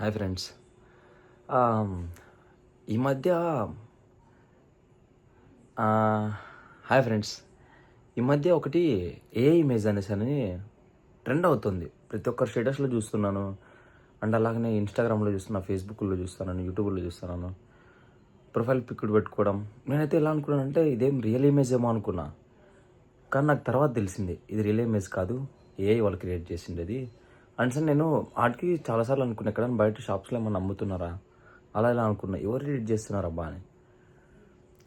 Hi friends. ఈ మధ్య hi friends. ఈ మధ్య ఒకటి ఏ ఇమేజ్ అనేసి అని ట్రెండ్ అవుతుంది. ప్రతి ఒక్కరు స్టేటస్లో చూస్తున్నాను. అండ్ అలాగనే ఇన్స్టాగ్రామ్లో చూస్తున్నా ఫేస్బుక్లో చూస్తున్నాను యూట్యూబ్లో చూస్తున్నాను. ప్రొఫైల్ పిక్డ్ పెట్టుకోవడం. నేనైతే ఎలా అనుకున్నానంటే ఇదేం రియల్ ఇమేజ్ ఏమో అనుకున్నా. కానీ నాకు తర్వాత తెలిసింది ఇది రియల్ ఇమేజ్ కాదు. ఏఐ వాళ్ళు క్రియేట్ చేసిండేది. అండ్ సార్ నేను వాటికి చాలాసార్లు అనుకున్నా ఎక్కడ బయట షాప్స్లో ఏమన్నా అమ్ముతున్నారా? అలా ఇలా అనుకున్నా ఎవరు ఎడిట్ చేస్తున్నారబ్బా అని.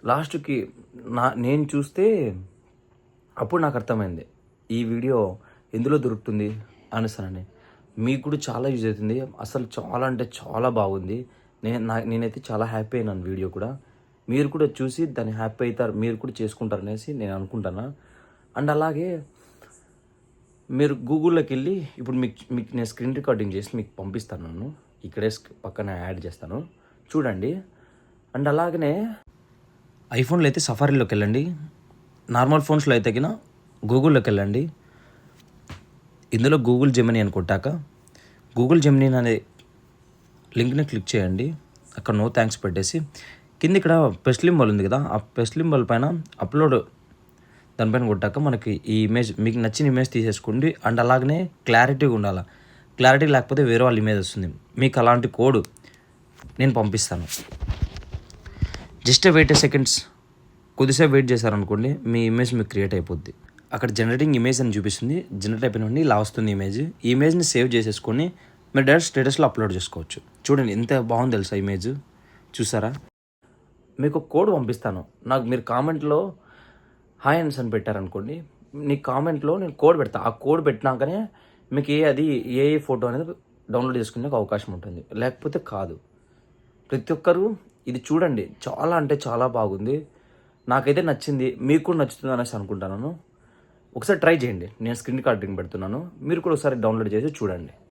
లాస్ట్కి నా నేను చూస్తే అప్పుడు నాకు అర్థమైంది ఈ వీడియో ఎందులో దొరుకుతుంది అనేసానని మీకు కూడా చాలా యూజ్ అవుతుంది అసలు చాలా అంటే చాలా బాగుంది. నేను నా నేనైతే చాలా హ్యాపీ అయినాను వీడియో కూడా. మీరు కూడా చూసి దాన్ని హ్యాపీ అవుతారు మీరు కూడా చేసుకుంటారు అనేసి నేను అనుకుంటాను? అండ్ అలాగే మీరు గూగుల్లోకి వెళ్ళి ఇప్పుడు మీకు మీకు నేను స్క్రీన్ రికార్డింగ్ చేసి మీకు పంపిస్తాను నన్ను. ఇక్కడే స్క్- పక్కన యాడ్ చేస్తాను. చూడండి. అండ్ అలాగనే ఐఫోన్లో అయితే సఫారీలోకి వెళ్ళండి నార్మల్ ఫోన్స్లో అయితే కిన గూగుల్లోకి వెళ్ళండి ఇందులో గూగుల్ జెమిని అని కొట్టాక గూగుల్ జెమిని అనే లింక్ని క్లిక్ చేయండి. అక్కడ నో థ్యాంక్స్ పెట్టేసి. కింద ఇక్కడ పెస్ట్ లింబల్ ఉంది కదా ఆ పెస్ట్ లింబల్ పైన అప్లోడ్ దానిపైన కొట్టాక మనకి ఈ ఇమేజ్ మీకు నచ్చిన ఇమేజ్ తీసేసుకోండి. అండ్ అలాగనే క్లారిటీగా ఉండాలి. క్లారిటీ లేకపోతే వేరే వాళ్ళ ఇమేజ్ వస్తుంది. మీకు అలాంటి కోడ్ నేను పంపిస్తాను. జస్ట్ వెయిట్ సెకండ్స్ కొద్దిసేపు వెయిట్ చేశారనుకోండి మీ ఇమేజ్ మీకు క్రియేట్ అయిపోద్ది. అక్కడ జనరేటింగ్ ఇమేజ్ అని చూపిస్తుంది. జనరేట్ అయిపోయిన ఇలా వస్తుంది ఇమేజ్ ఈ ఇమేజ్ని సేవ్ చేసేసుకొని మీరు డైరెక్ట్ స్టేటస్లో అప్లోడ్ చేసుకోవచ్చు. చూడండి ఎంత బాగుంది తెలుసా ఇమేజ్ చూసారా? మీకు కోడ్ పంపిస్తాను. నాకు మీరు కామెంట్లో హాయ్ అండ్స్ అని పెట్టారనుకోండి నీ కామెంట్లో నేను కోడ్ పెడతా. ఆ కోడ్ పెట్టినాకనే మీకు ఏ అది ఏ ఏ ఫోటో అనేది డౌన్లోడ్ చేసుకునే అవకాశం ఉంటుంది. లేకపోతే కాదు. ప్రతి ఒక్కరూ ఇది చూడండి. చాలా అంటే చాలా బాగుంది. నాకైతే నచ్చింది. మీకు కూడా నచ్చుతుంది అనేసి అనుకుంటున్నాను. ఒకసారి ట్రై చేయండి. నేను స్క్రీన్ రికార్డింగ్ పెడుతున్నాను. మీరు కూడా ఒకసారి డౌన్లోడ్ చేసి చూడండి.